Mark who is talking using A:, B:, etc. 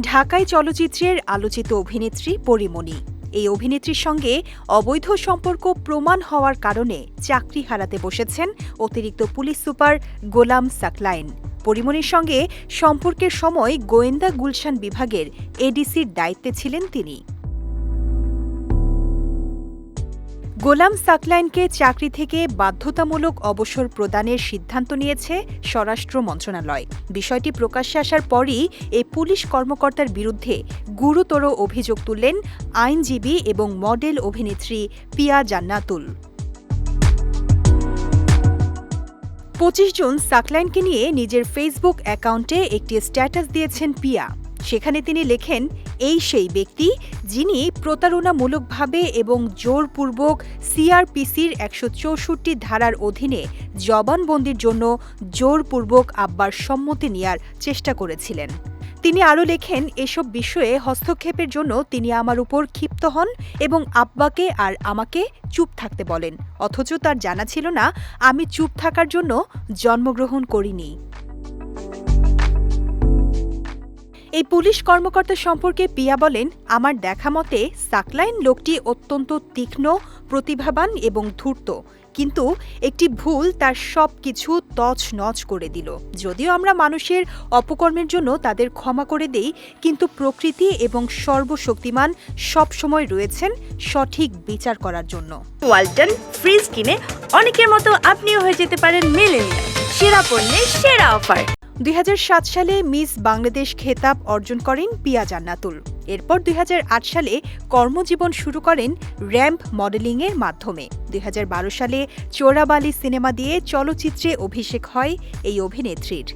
A: ঢাকাই চলচ্চিত্রের আলোচিত অভিনেত্রী পরিমণি। এই অভিনেত্রীর সঙ্গে অবৈধ সম্পর্ক প্রমাণ হওয়ার কারণে চাকরি হারাতে বসেছেন অতিরিক্ত পুলিশ সুপার গোলাম সাকলাইন। পরিমণির সঙ্গে সম্পর্কের সময় গোয়েন্দা গুলশান বিভাগের এডিসির দায়িত্বে ছিলেন তিনি। গোলাম সাকলাইনকে চাকরি থেকে বাধ্যতামূলক অবসর প্রদানের সিদ্ধান্ত নিয়েছে স্বরাষ্ট্র মন্ত্রণালয়। বিষয়টি প্রকাশ্যে আসার পরই এই পুলিশ কর্মকর্তার বিরুদ্ধে গুরুতর অভিযোগ তুললেন আইনজীবী এবং মডেল অভিনেত্রী পিয়া জান্নাতুল। পঁচিশ জুন সাকলাইনকে নিয়ে নিজের ফেসবুক অ্যাকাউন্টে একটি স্ট্যাটাস দিয়েছেন পিয়া। সেখানে তিনি লেখেন, এই সেই ব্যক্তি যিনি প্রতারণামূলকভাবে এবং জোরপূর্বক সিআরপিসির একশো চৌষট্টি ধারার অধীনে জবানবন্দির জন্য জোরপূর্বক আব্বার সম্মতি নেয়ার চেষ্টা করেছিলেন। তিনি আরও লেখেন, এসব বিষয়ে হস্তক্ষেপের জন্য তিনি আমার উপর ক্ষিপ্ত হন এবং আব্বাকে আর আমাকে চুপ থাকতে বলেন। অথচ তার জানা ছিল না, আমি চুপ থাকার জন্য জন্মগ্রহণ করিনি। এই পুলিশ কর্মকর্তা সম্পর্কে পিয়া বলেন, আমার দেখা মতে, সাকলাইন লোকটি অত্যন্ত তীক্ষ্ণ, প্রতিভাবান এবং ধূর্ত। কিন্তু একটি ভুল তার সব কিছু তছ নচ করে দিল। যদিও আমরা মানুষের অপকর্মের জন্য তাদের ক্ষমা করে দেই, কিন্তু প্রকৃতি এবং সর্বশক্তিমান সবসময় রয়েছেন সঠিক বিচার করার জন্য।
B: ওয়ালটন ফ্রিজ কিনে অনেকের মতো আপনিও হয়ে যেতে পারেন মেলেনিয়া সেরা পণ্যের সেরা অফার।
A: দুই হাজার সাত সালে মিস বাংলাদেশ খেতাব অর্জন করেন পিয়া জান্নাতুল। এরপর দুই হাজার আট সালে কর্মজীবন শুরু করেন র্যাম্প মডেলিংয়ের মাধ্যমে। দুই হাজার বারো সালে চোরাবালি সিনেমা দিয়ে চলচ্চিত্রে অভিষেক হয় এই অভিনেত্রীর।